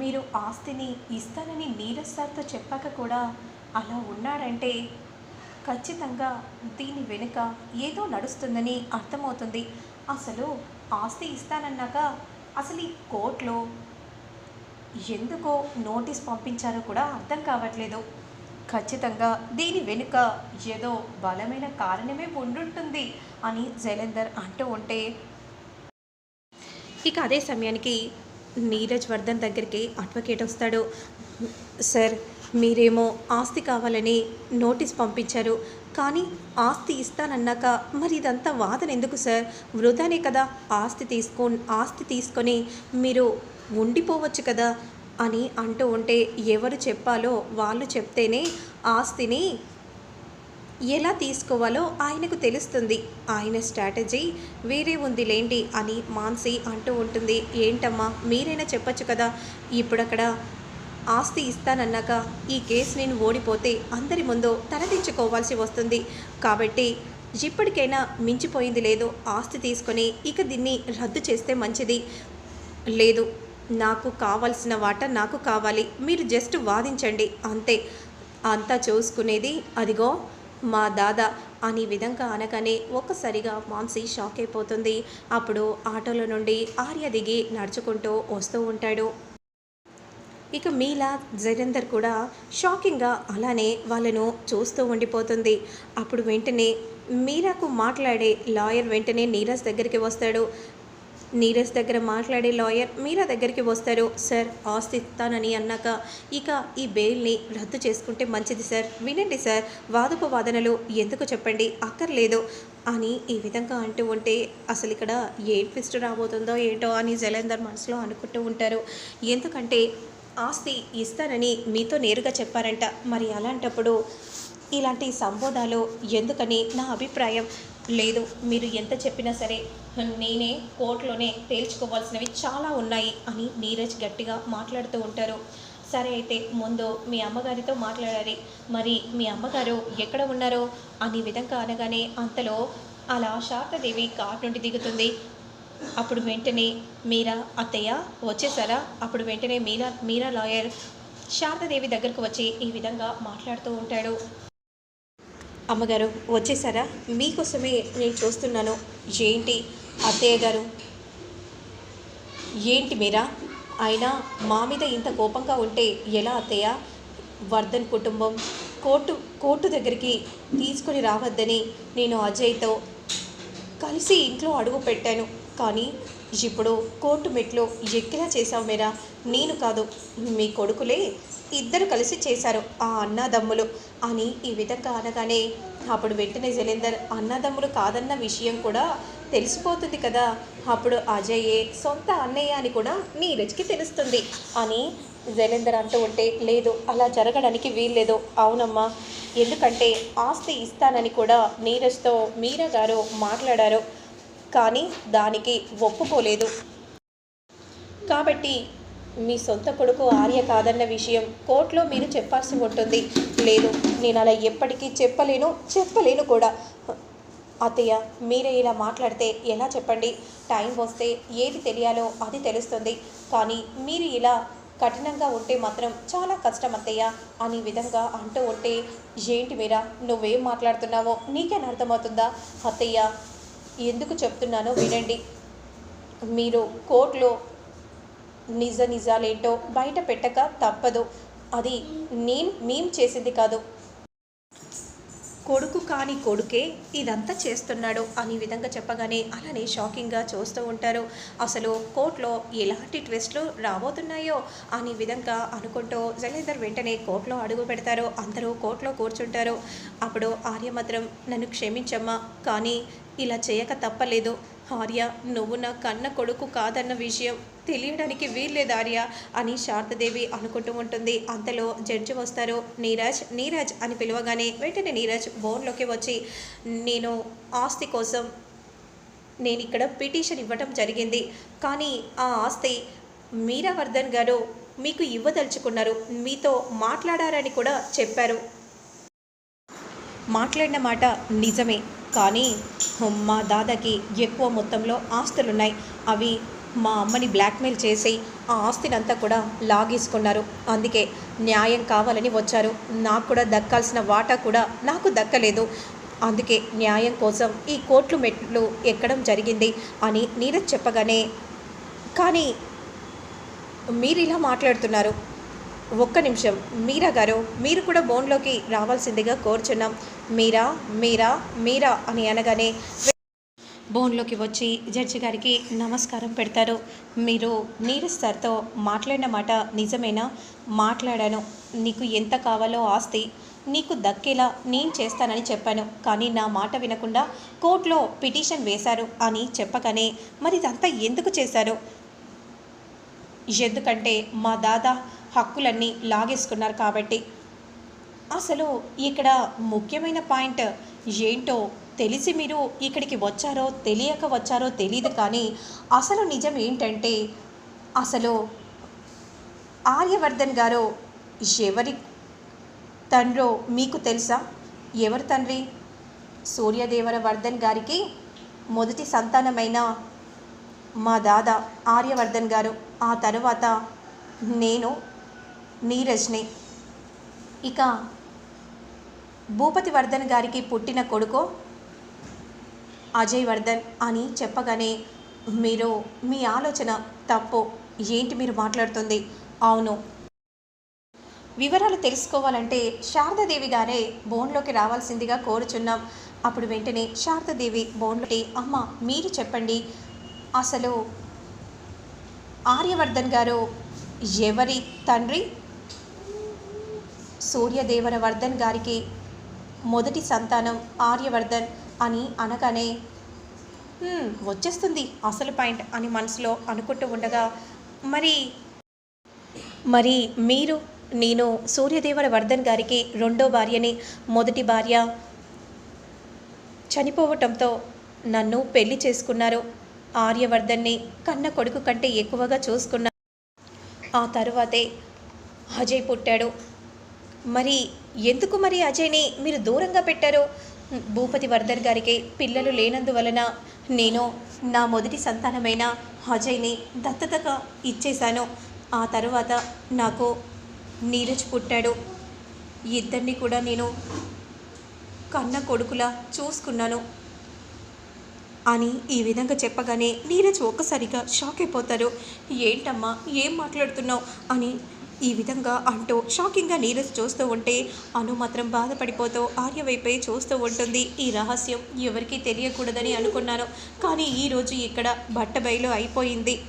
మీరు ఆస్తిని ఇస్తానని నీరజ్ సార్తో చెప్పాక కూడా అలా ఉన్నాడంటే ఖచ్చితంగా దీని వెనుక ఏదో నడుస్తుందని అర్థమవుతుంది. అసలు ఆస్తి ఇస్తానన్నాక అసలు ఈ కోర్టులో ఎందుకో నోటీస్ పంపించారో కూడా అర్థం కావట్లేదు. ఖచ్చితంగా దీని వెనుక ఏదో బలమైన కారణమే ఉండుంటుంది అని జైలేందర్ అంటూ ఉంటే ఇక అదే సమయానికి నీరజ్ వర్ధన్ దగ్గరికి అడ్వకేట్ వస్తాడు. సార్ మీరేమో ఆస్తి కావాలని నోటీస్ పంపించారు. కానీ ఆస్తి ఇస్తానన్నాక మరి ఇదంతా వాదన ఎందుకు సార్? వృధానే కదా ఆస్తి తీసుకో ఆస్తి తీసుకొని మీరు ఉండిపోవచ్చు కదా అని అంటూ ఉంటే ఎవరు చెప్పాలో వాళ్ళు చెప్తేనే ఆస్తిని ఎలా తీసుకోవాలో ఆయనకు తెలుస్తుంది. ఆయన స్ట్రాటజీ వేరే ఉంది లేండి అని మాన్సి అంటూ ఉంటుంది. ఏంటమ్మా మీరైనా చెప్పొచ్చు కదా? ఇప్పుడక్కడ ఆస్తి ఇస్తానన్నాక ఈ కేసు నేను ఓడిపోతే అందరి ముందు తలదించుకోవాల్సి వస్తుంది. కాబట్టి ఇప్పటికైనా మించిపోయింది లేదు. ఆస్తి తీసుకొని ఇక దీన్ని రద్దు చేస్తే మంచిది. లేదు నాకు కావాల్సిన వాట నాకు కావాలి. మీరు జస్ట్ వాదించండి. అంతే. అంతా చూసుకునేది అదిగో మా దాదా అనే విధంగా అనగానే ఒక్కసారిగా మాన్సి షాక్ అయిపోతుంది. అప్పుడు ఆటోలో నుండి ఆర్య దిగి నడుచుకుంటూ వస్తూ ఉంటాడు. ఇక మీలా జరేందర్ కూడా షాకింగ్గా అలానే వాళ్ళను చూస్తూ ఉండిపోతుంది. అప్పుడు వెంటనే మీరాకు మాట్లాడే లాయర్ వెంటనే నీరజ్ దగ్గరికి వస్తాడు. నీరజ్ దగ్గర మాట్లాడే లాయర్ మీరా దగ్గరికి వస్తారు. సార్ ఆస్తి ఇస్తానని అన్నాక ఇక ఈ బెయిల్ని రద్దు చేసుకుంటే మంచిది సార్. వినండి సార్ వాదపు వాదనలు ఎందుకు చెప్పండి? అక్కర్లేదు. అని ఈ విధంగా అంటూ ఉంటే అసలు ఇక్కడ ఏ ట్విస్ట్ రాబోతుందో ఏంటో అని జలేందర్ మనసులో అనుకుంటూ ఉంటారు. ఎందుకంటే ఆస్తి ఇస్తానని మీతో నేరుగా చెప్పారంట. మరి అలాంటప్పుడు ఇలాంటి సంబోధాలు ఎందుకని నా అభిప్రాయం? లేదు మీరు ఎంత చెప్పినా సరే నేనే కోర్టులోనే తేల్చుకోవాల్సినవి చాలా ఉన్నాయి అని నీరజ్ గట్టిగా మాట్లాడుతూ ఉంటారు. సరే అయితే ముందు మీ అమ్మగారితో మాట్లాడాలి. మరి మీ అమ్మగారు ఎక్కడ ఉన్నారో అని విధంగా అనగానే అంతలో అలా శారదాదేవి కార్ నుండి దిగుతుంది. అప్పుడు వెంటనే మీరా అత్తయ్య వచ్చేసారా? అప్పుడు వెంటనే మీరా మీరా లాయర్ శారదాదేవి దగ్గరకు వచ్చి ఈ విధంగా మాట్లాడుతూ ఉంటాడు. అమ్మగారు వచ్చేసారా? మీకోసమే నేను చూస్తున్నాను. ఏంటి అత్తయ్య గారు? ఏంటి మీరా? అయినా మా మీద ఇంత కోపంగా ఉంటే ఎలా అత్తయ్య? వర్ధన్ కుటుంబం కోర్టు కోర్టు దగ్గరికి తీసుకొని రావద్దని నేను అజయ్తో కలిసి ఇంట్లో అడుగు పెట్టాను. కానీ ఇప్పుడు కోర్టు మెట్లు ఎక్కిలా చేశావు మీరా? నేను కాదు మీ కొడుకులే ఇద్దరు కలిసి చేశారు ఆ అన్నదమ్ములు. అని ఈ విధంగా అనగానే అప్పుడు వెంటనే జలేందర్ అన్నదమ్ములు కాదన్న విషయం కూడా తెలిసిపోతుంది కదా. అప్పుడు అజయ్యే సొంత అన్నయ్య అని కూడా నీరజ్కి తెలుస్తుంది అని జలేందర్ అంటూ ఉంటే లేదు అలా జరగడానికి వీల్లేదు. అవునమ్మా. ఎందుకంటే ఆస్తి ఇస్తానని కూడా నీరజ్తో మీరా గారు మాట్లాడారు. కానీ దానికి ఒప్పుకోలేదు. కాబట్టి మీ సొంత కొడుకు ఆర్య కాదన్న విషయం కోర్టులో మీరు చెప్పాల్సి ఉంటుంది. లేదు నేను అలా ఎప్పటికీ చెప్పలేను చెప్పలేను కూడా. అత్తయ్య మీరే ఇలా మాట్లాడితే ఎలా చెప్పండి? టైం వస్తే ఏది తెలియాలో అది తెలుస్తుంది. కానీ మీరు ఇలా కఠినంగా ఉంటే మాత్రం చాలా కష్టం అత్తయ్య. అనే విధంగా అంటూ ఉంటే ఏంటి మీరా? నువ్వేం మాట్లాడుతున్నావో నీకేనా అర్థమవుతుందా? అత్తయ్య ఎందుకు చెప్తున్నానో వినండి. మీరు కోర్టులో నిజ నిజాలేంటో బయట పెట్టక తప్పదు. అది నేను మేం చేసింది కాదు. కొడుకు కాని కొడుకే ఇదంతా చేస్తున్నాడు అని విధంగా చెప్పగానే అలానే షాకింగ్గా చూస్తూ ఉంటారు. అసలు కోర్టులో ఎలాంటి ట్విస్ట్లు రాబోతున్నాయో అని విధంగా అనుకుంటూ జలేందర్ వెంటనే కోర్టులో అడుగు పెడతారు. అందరూ కోర్టులో కూర్చుంటారు. అప్పుడు ఆర్య మాత్రం నన్ను క్షమించమ్మా కానీ ఇలా చేయక తప్పలేదు. ఆర్య నువ్వు నా కన్న కొడుకు కాదన్న విషయం తెలియడానికి వీల్లేదు ఆర్య అని శారదదేవి అనుకుంటూ ఉంటుంది. అంతలో జడ్జి వస్తారు. నీరజ్ నీరజ్ అని పిలవగానే వెంటనే నీరజ్ బోన్లోకి వచ్చి నేను ఆస్తి కోసం నేను ఇక్కడ పిటిషన్ ఇవ్వటం జరిగింది. కానీ ఆ ఆస్తి మీరావర్ధన్ గారు మీకు ఇవ్వదలుచుకున్నారు. మీతో మాట్లాడారని కూడా చెప్పారు. మాట్లాడిన మాట నిజమే. కానీ మా దాదాకి ఎక్కువ మొత్తంలో ఆస్తులున్నాయి. అవి మా అమ్మని బ్లాక్మెయిల్ చేసి ఆ ఆస్తిని అంతా కూడా లాగేసుకున్నారు. అందుకే న్యాయం కావాలని వచ్చారు. నాకు కూడా దక్కాల్సిన వాటా కూడా నాకు దక్కలేదు. అందుకే న్యాయం కోసం ఈ కోట్లు మెట్లు ఎక్కడం జరిగింది అని నీరజ్ చెప్పగానే కానీ మీరు ఇలా మాట్లాడుతున్నారు. ఒక్క నిమిషం. మీరా గారు మీరు కూడా బోన్లోకి రావాల్సిందిగా కోరుచున్నాం. మీరా మీరా మీరా అని అనగానే బోన్లోకి వచ్చి జడ్జి గారికి నమస్కారం పెడతారు. మీరు నీరజ్ సార్తో మాట్లాడిన మాట నిజమేనా? మాట్లాడాను. నీకు ఎంత కావాలో ఆస్తి. నీకు దక్కేలా నేను చేస్తానని చెప్పాను. కానీ నా మాట వినకుండా కోర్టులో పిటిషన్ వేశారు అని చెప్పగానే మరి ఇదంతా ఎందుకు చేశారు? ఎందుకంటే మా దాదా హక్కులన్నీ లాగేసుకున్నారు కాబట్టి. అసలు ఇక్కడ ముఖ్యమైన పాయింట్ ఏంటో తెలిసి మీరు ఇక్కడికి వచ్చారో తెలియక వచ్చారో తెలియదు కానీ అసలు నిజం ఏంటంటే అసలు ఆర్యవర్ధన్ గారు ఎవరి తండ్రో మీకు తెలుసా? ఎవరు తండ్రి? సూర్యదేవర వర్ధన్ గారికి మొదటి సంతానమైన మా దాదా ఆర్యవర్ధన్ గారు. ఆ తరువాత నేను నీరజ్ని. ఇక భూపతి వర్ధన్ గారికి పుట్టిన కొడుకు అజయ్ వర్ధన్ అని చెప్పగానే మీరు మీ ఆలోచన తప్పు. ఏంటి మీరు మాట్లాడుతుంది? అవును. వివరాలు తెలుసుకోవాలంటే శారదాదేవి గారే బోన్లోకి రావాల్సిందిగా కోరుచున్నాం. అప్పుడు వెంటనే శారదాదేవి బోన్లోకి అమ్మ మీరు చెప్పండి. అసలు ఆర్యవర్ధన్ గారు ఎవరి తండ్రి? సూర్యదేవర వర్ధన్ గారికి మొదటి సంతానం ఆర్యవర్ధన్ అని అనగానే వచ్చేస్తుంది అసలు పాయింట్ అని మనసులో అనుకుంటూ ఉండగా మరి మరి మీరు నేను సూర్యదేవర వర్ధన్ గారికి రెండో భార్యని మొదటి భార్య చనిపోవటంతో నన్ను పెళ్ళి చేసుకున్నారు. ఆర్యవర్ధన్ని కన్న కొడుకు కంటే ఎక్కువగా చూసుకున్నారు ఆ తరువాతే అజయ్ పుట్టాడు. మరి ఎందుకు మరి అజయ్ని మీరు దూరంగా పెట్టారు? భూపతి వర్ధన్ గారికి పిల్లలు లేనందువలన నేను నా మొదటి సంతానమైన అజయ్ని దత్తతగా ఇచ్చేశాను. ఆ తర్వాత నాకు నీరజ్ పుట్టాడు. ఇద్దరిని కూడా నేను కన్న కొడుకులా చూసుకున్నాను. అని ఈ విధంగా చెప్పగానే నీరజ్ ఒక్కసారిగా షాక్ అయిపోతారు. ఏంటమ్మా? ఏం మాట్లాడుతున్నావు? అని ఈ విధంగా అంటూ షాకింగ్గా నీరజ్ చూస్తూ ఉంటే అను మాత్రం బాధపడిపోతూ ఆర్య వైపే చూస్తూ ఉంటుంది. ఈ రహస్యం ఎవరికీ తెలియకూడదని అనుకున్నాను. కానీ ఈరోజు ఇక్కడ బట్టబయలు అయిపోయింది.